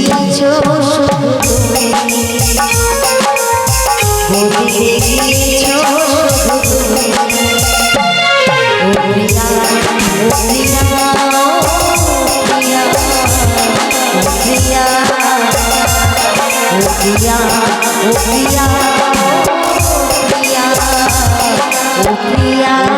গিয়েছো শুধু তুমি বদলে গিয়েছো শুধু তুমি ওরিয়া ওরিয়া ওরিয়া ওরিয়া ওরিয়া ওরিয়া ওরিয়া ওরিয়া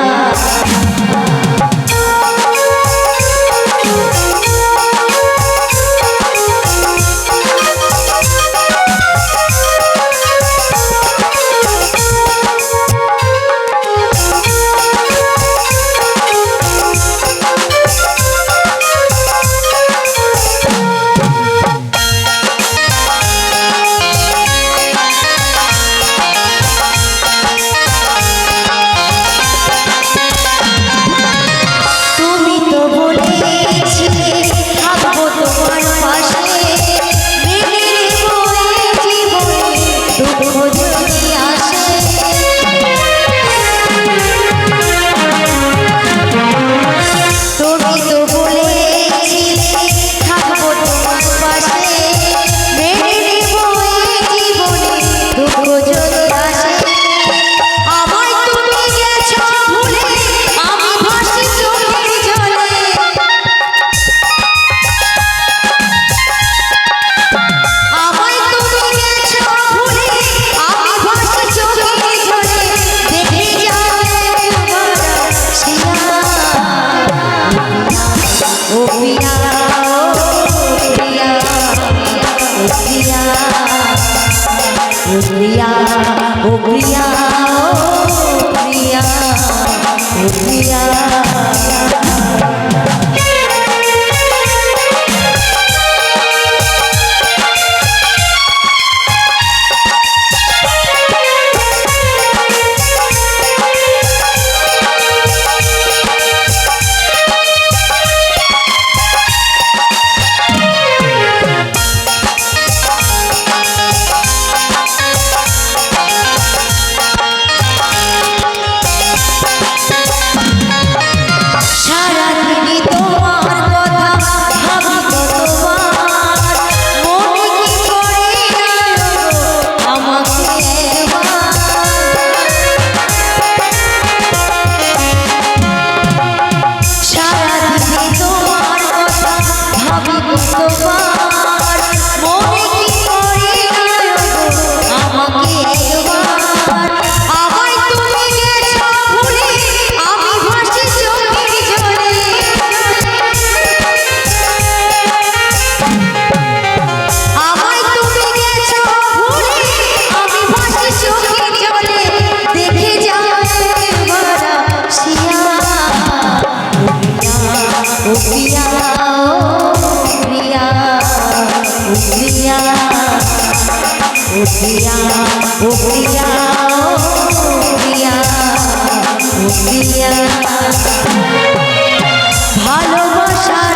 ভালোবাসা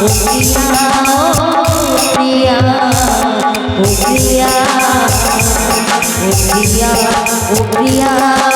Oh, Priya, oh, Priya, oh, Priya.